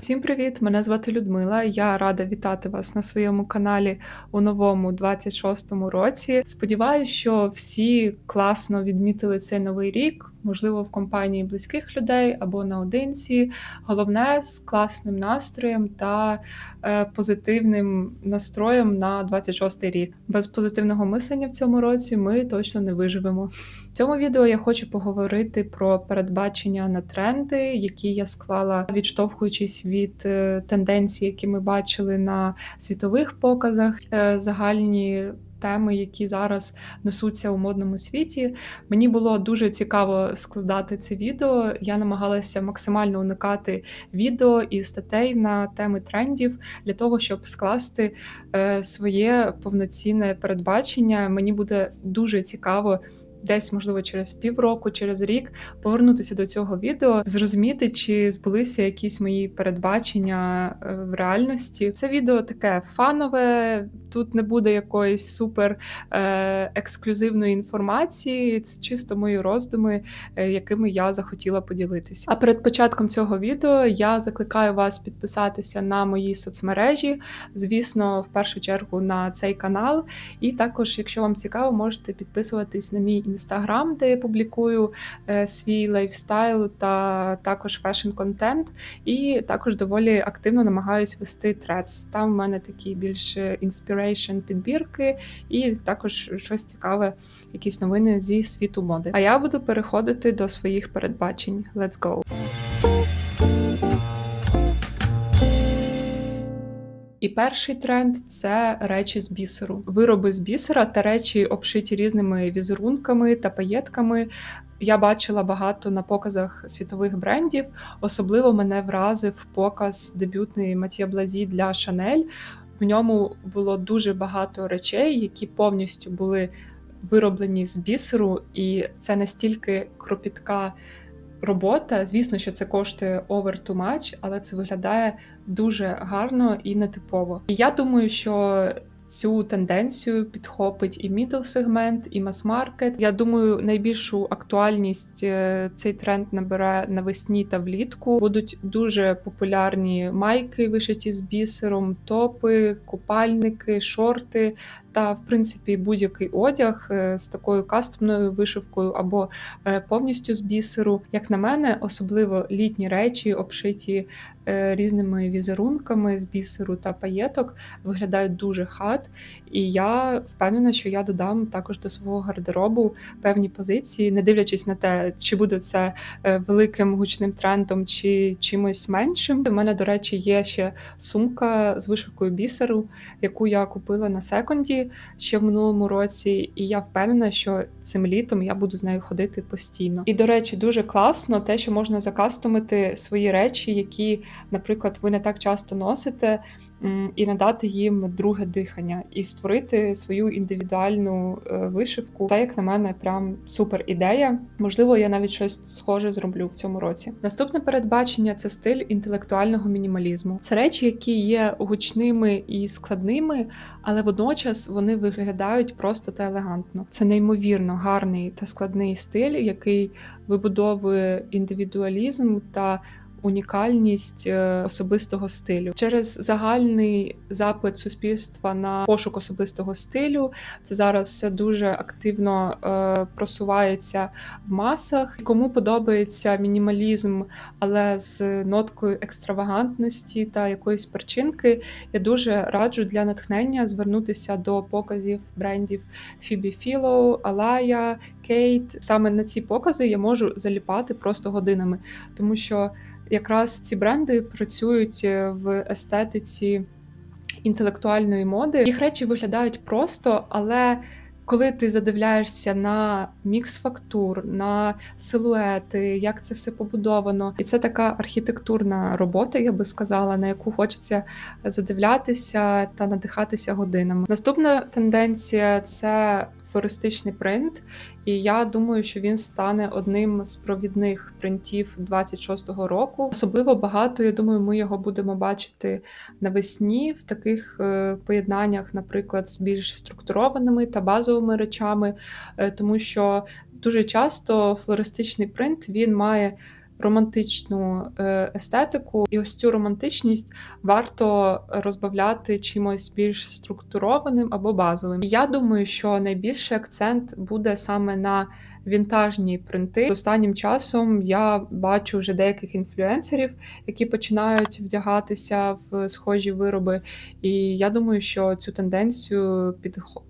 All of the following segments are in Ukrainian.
Всім привіт! Мене звати Людмила. Я рада вітати вас на своєму каналі у новому 26-му році. Сподіваюсь, що всі класно відмітили цей новий рік, можливо, в компанії близьких людей або наодинці. Головне з класним настроєм та е, позитивним настроєм на 26-й рік. Без позитивного мислення в цьому році ми точно не виживемо. В цьому відео я хочу поговорити про передбачення на тренди, які я склала, відштовхуючись від е, тенденцій, які ми бачили на світових показах, е, загальні. Теми, які зараз несуться у модному світі, мені було дуже цікаво складати це відео. Я намагалася максимально уникати відео і статей на теми трендів для того, щоб скласти е, своє повноцінне передбачення. Мені буде дуже цікаво десь, можливо, через півроку, через рік повернутися до цього відео, зрозуміти, чи збулися якісь мої передбачення е, в реальності. Це відео таке фанове, тут не буде якоїсь супер е, ексклюзивної інформації. Це чисто мої роздуми, е, якими я захотіла поділитися. А перед початком цього відео я закликаю вас підписатися на мої соцмережі, звісно, в першу чергу на цей канал. І також, якщо вам цікаво, можете підписуватись на мій інстаграм, де я публікую е, свій лайфстайл та також фешн-контент. І також доволі активно намагаюсь вести трец. Там в мене такі більш інспірейшн підбірки, і також щось цікаве, якісь новини зі світу моди. А я буду переходити до своїх передбачень. Let's go! І перший тренд це речі з бісеру. Вироби з бісера та речі обшиті різними візерунками та паєтками. Я бачила багато на показах світових брендів. Особливо мене вразив показ дебютний Матія Блазі для Шанель. В ньому було дуже багато речей, які повністю були вироблені з бісеру, і це настільки кропітка робота. Звісно, що це коштує over too much, але це виглядає дуже гарно і нетипово. І я думаю, що цю тенденцію підхопить і middle сегмент, і мас-маркет. Я думаю, найбільшу актуальність е, цей тренд набере навесні та влітку. Будуть дуже популярні майки, вишиті з бісером, топи, купальники, шорти. Та, в принципі, будь-який одяг е, з такою кастомною вишивкою або е, повністю з бісеру. Як на мене, особливо літні речі, обшиті різними візерунками з бісеру та паєток, виглядають дуже хат. І я впевнена, що я додам також до свого гардеробу певні позиції, не дивлячись на те, чи буде це е, великим гучним трендом чи чимось меншим. У мене, до речі, є ще сумка з вишивкою бісеру, яку я купила на секонді ще в минулому році, і я впевнена, що цим літом я буду з нею ходити постійно. І, до речі, дуже класно те, що можна закастомити свої речі, які, наприклад, ви не так часто носите і надати їм друге дихання, і створити свою індивідуальну е, вишивку. Це, як на мене, прям супер ідея. Можливо, я навіть щось схоже зроблю в цьому році. Наступне передбачення це стиль інтелектуального мінімалізму. Це речі, які є гучними і складними, але водночас вони виглядають просто та елегантно. Це неймовірно гарний та складний стиль, який вибудовує індивідуалізм та унікальність е, особистого стилю через загальний запит суспільства на пошук особистого стилю. Це зараз все дуже активно е, просувається в масах. Кому подобається мінімалізм, але з ноткою екстравагантності та якоїсь перчинки, я дуже раджу для натхнення звернутися до показів брендів Phoebe Philo, Alaya, Kate. Саме на ці покази я можу заліпати просто годинами, тому що якраз ці бренди працюють е, в естетиці інтелектуальної моди. Їх речі виглядають просто, але коли ти задивляєшся на мікс фактур, на силуети, як це все побудовано, і це така архітектурна робота, я би сказала, на яку хочеться задивлятися та надихатися годинами. Наступна тенденція це флористичний принт, і я думаю, що він стане одним з провідних принтів 26-го року. Особливо багато. Я думаю, ми його будемо бачити навесні в таких е, поєднаннях, наприклад, з більш структурованими та базовими речами, е, тому що дуже часто флористичний принт він має романтичну е, естетику, і ось цю романтичність варто розбавляти чимось більш структурованим або базовим. Я думаю, що найбільший акцент буде саме на вінтажні принти. Останнім часом я бачу вже деяких інфлюенсерів, які починають вдягатися в схожі вироби. І я думаю, що цю тенденцію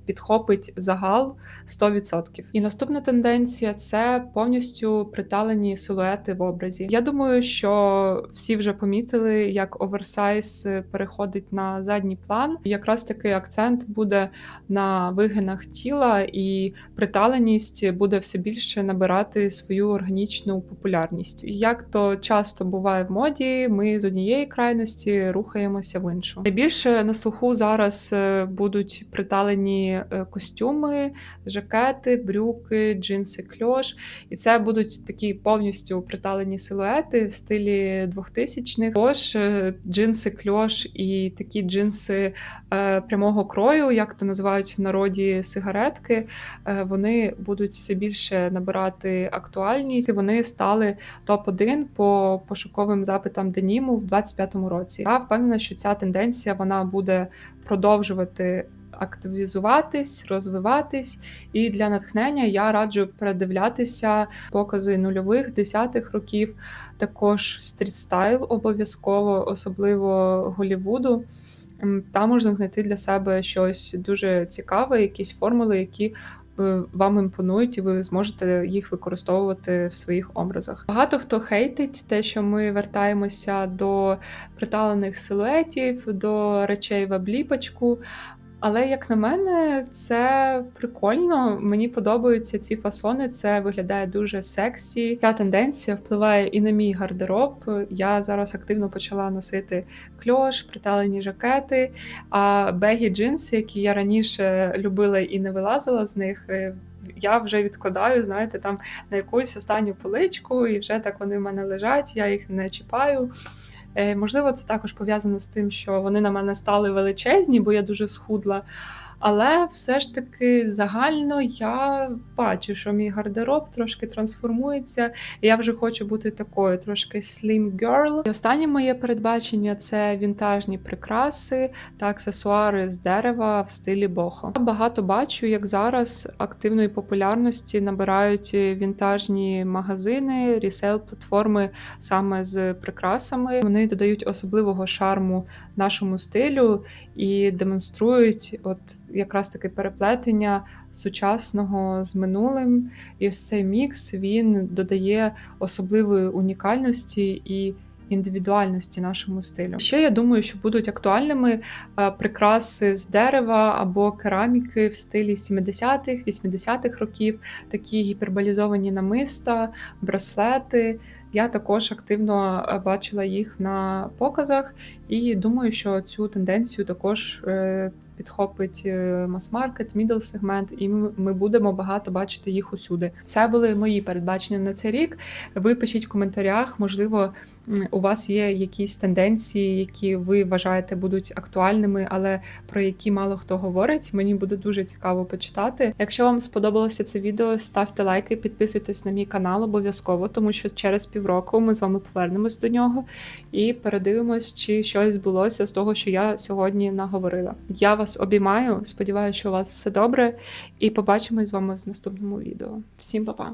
підхопить загал 100%. І наступна тенденція це повністю приталені силуети в образі. Я думаю, що всі вже помітили, як оверсайз переходить на задній план. Якраз такий акцент буде на вигинах тіла, і приталеність буде все більше набирати свою органічну популярність. Як то часто буває в моді, ми з однієї крайності рухаємося в іншу. Найбільше на слуху зараз е, будуть приталені е, костюми, жакети, брюки, джинси, кльош. І це будуть такі повністю приталені силуети в стилі 2000-х. Тож е, джинси, кльош і такі джинси е, прямого крою, як то називають в народі сигаретки, е, вони будуть все більше набирати актуальність. Вони стали топ-1 по пошуковим запитам деніму в 25-му році. Я впевнена, що ця тенденція вона буде продовжувати. Активізуватись, розвиватись, і для натхнення я раджу передивлятися покази нульових, десятих років, також стрітстайл обов'язково, особливо Голівуду. Там можна знайти для себе щось дуже цікаве, якісь формули, які е, вам імпонують, і ви зможете їх використовувати в своїх образах. Багато хто хейтить те, що ми вертаємося до приталених силуетів, до речей в обліпочку. Але як на мене, це прикольно. Мені подобаються ці фасони. Це виглядає дуже сексі. Ця тенденція впливає і на мій гардероб. Я зараз активно почала носити кльош, приталені жакети, а бегі джинси, які я раніше любила і не вилазила з них. е, Я вже відкладаю, знаєте, там на якусь останню поличку, і вже так вони в мене лежать, я їх не чіпаю. Е, Можливо, це також пов'язано з тим, що вони на мене стали величезні, бо я дуже схудла. Але все ж таки загально я бачу, що мій гардероб трошки трансформується, і я вже хочу бути такою трошки slim girl. І останнє моє передбачення це вінтажні прикраси та аксесуари з дерева в стилі бохо. Я багато бачу, як зараз активної популярності набирають вінтажні магазини, ресейл-платформи саме з прикрасами. Вони додають особливого шарму нашому стилю і демонструють от якраз таке переплетення сучасного з минулим. І ось цей мікс він додає особливої унікальності і. Індивідуальності нашому стилю. Ще я думаю, що будуть актуальними е, прикраси з дерева або кераміки в стилі 70-х, 80-х років, такі гіперболізовані намиста, браслети. Я також активно е, бачила їх на показах, і думаю, що цю тенденцію також е, підхопить е, мас-маркет, мідл сегмент, і ми будемо багато бачити їх усюди. Це були мої передбачення на цей рік. Ви пишіть в коментарях, можливо, у вас є якісь тенденції, які ви вважаєте будуть актуальними, але про які мало хто говорить. Мені буде дуже цікаво почитати. Якщо вам сподобалося це відео, ставте лайки, підписуйтесь на мій канал обов'язково, тому що через півроку ми з вами повернемось до нього і передивимось, чи щось збулося з того, що я сьогодні наговорила. Я вас обіймаю, сподіваюся, що у вас все добре, і побачимось з вами в наступному відео. Всім па-па!